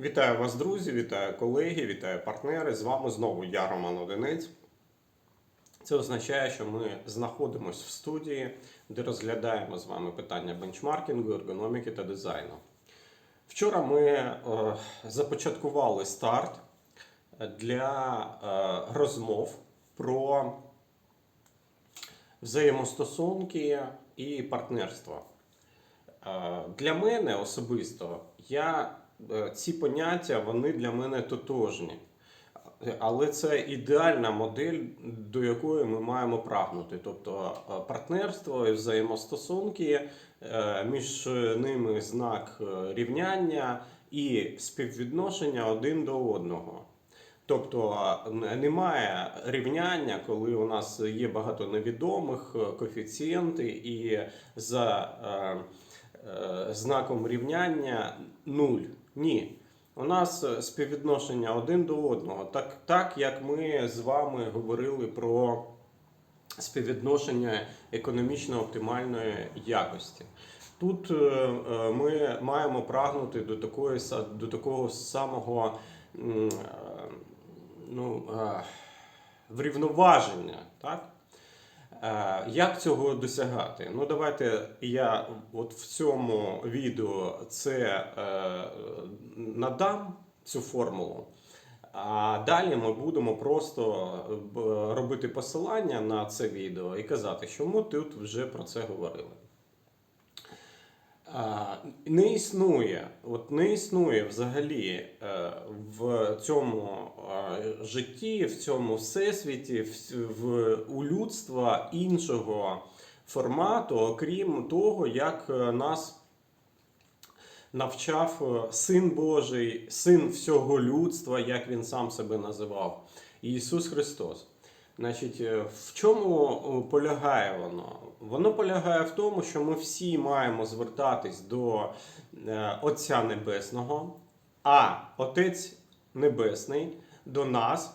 Вітаю вас, друзі, вітаю колеги, вітаю партнери. З вами знову я, Роман Одинець. Це означає, що ми знаходимося в студії, де розглядаємо з вами питання бенчмаркінгу, ергономіки та дизайну. Вчора ми е, започаткували старт для е, розмов про взаємостосунки і партнерство. Е, Для мене особисто я, ці поняття вони для мене тотожні. Але це ідеальна модель, до якої ми маємо прагнути. Тобто е, партнерство і взаємостосунки, е, між ними знак е, рівняння і співвідношення один до одного. Тобто е, немає рівняння, коли у нас є багато невідомих е, коефіцієнти, і за е, е, знаком рівняння нуль. Ні. У нас е, співвідношення один до одного, так, так як ми з вами говорили про співвідношення економічно оптимальної якості. Тут е, е, ми маємо прагнути до, такої, до такого самого ну, врівноваження. Так? Як цього досягати? Ну, давайте я от в цьому відео це е, надам цю формулу. А далі ми будемо просто е, робити посилання на це відео і казати, що ми тут вже про це говорили. Не існує, от не існує взагалі е, в цьому житті, в цьому всесвіті, в, в, у людства іншого формату, окрім того, як е, нас навчав е, Син Божий, Син всього людства, як він сам себе називав, Ісус Христос. Значить, е, в чому полягає воно? Воно полягає в тому, що ми всі маємо звертатись до е, Отця Небесного, а Отець Небесний до нас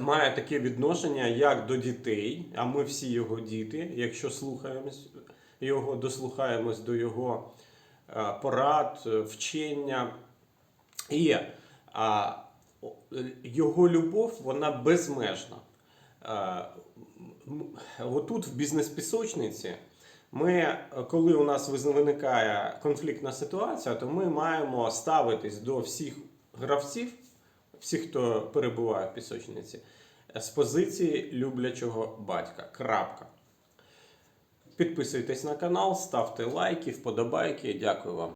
має таке відношення, як до дітей, а ми всі його діти, якщо слухаємось його, дослухаємось до його е, порад, вчення. І а, його любов, вона безмежна. Отут, в бізнес-пісочниці, ми, коли у нас виникає конфліктна ситуація, то ми маємо ставитись до всіх гравців, всіх, хто перебуває в пісочниці, з позиції люблячого батька. Крапка. Підписуйтесь на канал, ставте лайки, вподобайки. Дякую вам.